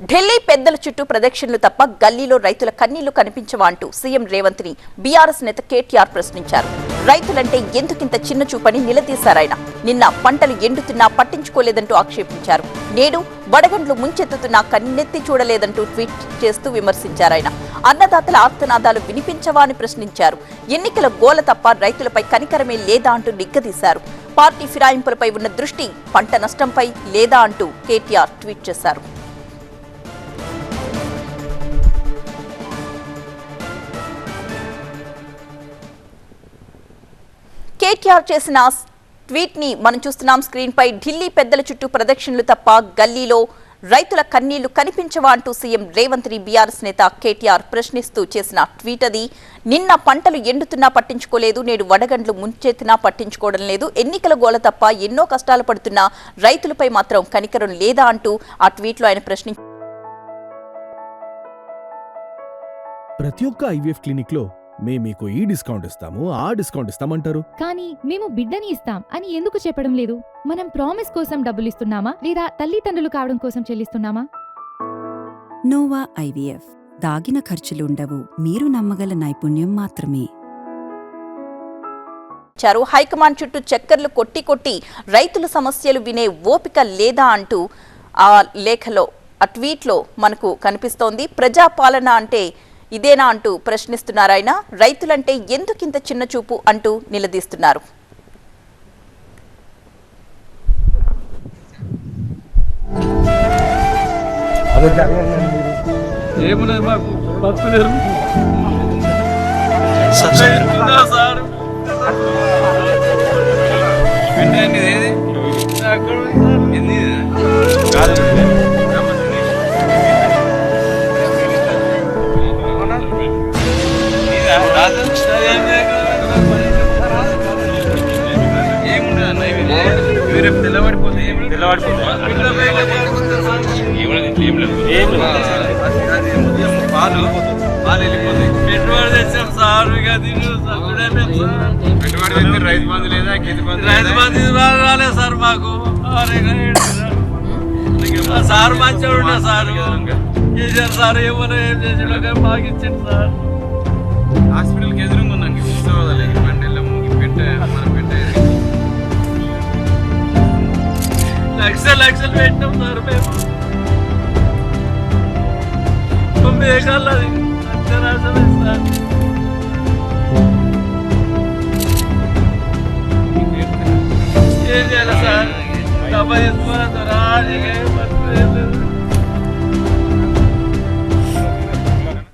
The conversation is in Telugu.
ఢిల్లీ పెద్దల చుట్టూ ప్రదక్షిణలు తప్ప గల్లీలో రైతుల కన్నీళ్ళు కనిపించవా అంటూ సీఎం రేవంత్ని బీఆర్ఎస్ నేత కేటీఆర్ ప్రశ్నించారు. రైతులంటే ఎందుకింత చిన్న చూపని నిలదీశారాయన నిన్న పంటలు ఎండుతున్నా పట్టించుకోలేదంటూ ఆక్షేపించారు. నేడు వడగండ్లు ముంచెత్తుతున్నా కన్నెత్తి చూడలేదంటూ ట్వీట్ చేస్తూ విమర్శించారాయన అన్నదాతల ఆర్తనాదాలు వినిపించవా అని ప్రశ్నించారు. ఎన్నికల గోల తప్ప రైతులపై కనికరమే లేదా అంటూ నిగ్గదీశారు. పార్టీ ఫిరాయింపులపై ఉన్న దృష్టి పంట నష్టంపై లేదా అంటూ కేటీఆర్ ట్వీట్ చేశారు. కేటీఆర్ చేసిన ట్వీట్ని మనం చూస్తున్నాం. స్క్రీన్ పై ఢిల్లీ పెద్దల చుట్టూ ప్రదక్షిణలు తప్ప గల్లీలో రైతుల కన్నీళ్ళు కనిపించవా అంటూ సీఎం రేవంత్ని బీఆర్ఎస్ నేత కేటీఆర్ ప్రశ్నిస్తూ చేసిన ట్వీట్ అది. నిన్న పంటలు ఎండుతున్నా పట్టించుకోలేదు నేడు వడగండ్లు ముంచెత్తినా పట్టించుకోవడం లేదు. ఎన్నికల గోల తప్ప ఎన్నో కష్టాలు పడుతున్న రైతులపై మాత్రం కనికరం లేదా అంటూ ఆ ట్వీట్లో ఆయన ప్రశ్నించారు ప్రతి ఒక్క ఐవీఎఫ్ క్లినిక్లో మేము మీకు ఈ డిస్కౌంట్ ఇస్తాము ఆ డిస్కౌంట్ ఇస్తామంటారు. కానీ మేము బిడ్డని ఇస్తాం అని ఎందుకు చెప్పడం లేదు? మనం ప్రామిస్ కోసం డబ్బులు ఇస్తున్నామా? లేదా తల్లిదండ్రులు కావడం కోసం చెల్లిస్తున్నామా? Nova IVF. దాగిన ఖర్చులుండవు మీరు నమ్మగల నైపుణ్యం మాత్రమే. ఇచ్చారు హైకమాండ్ చుట్టూ చక్కర్లు కొట్టి కొట్టి రైతుల సమస్యలు వినే ఓపిక లేదా అంటూ ఆ లేఖలో ఆ ట్వీట్లో మనకు కనిపిస్తోంది. ప్రజాపాలన అంటే ఇదేనా అంటూ ప్రశ్నిస్తున్నారు ఆయన రైతులంటే ఎందుకింత చిన్న చూపు అంటూ నిలదీస్తున్నారు. సార్. పాలు పాలు వెళ్ళిపోతాయి పెట్టుబడి తెచ్చాం సార్ ఇక పెట్టుబడి రైతు బంధు లేదా రైతు బంధు రాలేదు సార్ మాకు సార్? ఆ సార్ మంచిగా సార్ చేశారు సార్ ఏమన్నా ఏం చేసాడో మాకు ఇచ్చింది సార్ హాస్పిటల్కి ఎదురు లక్షలు లక్షలు పెట్టాం సార్ మేము. తొమ్మిది ఎకరాలు అది. అక్షరాసమే సార్. ఏం చేయాలి సార్? డబ్బా తీసుకోవాలి సార్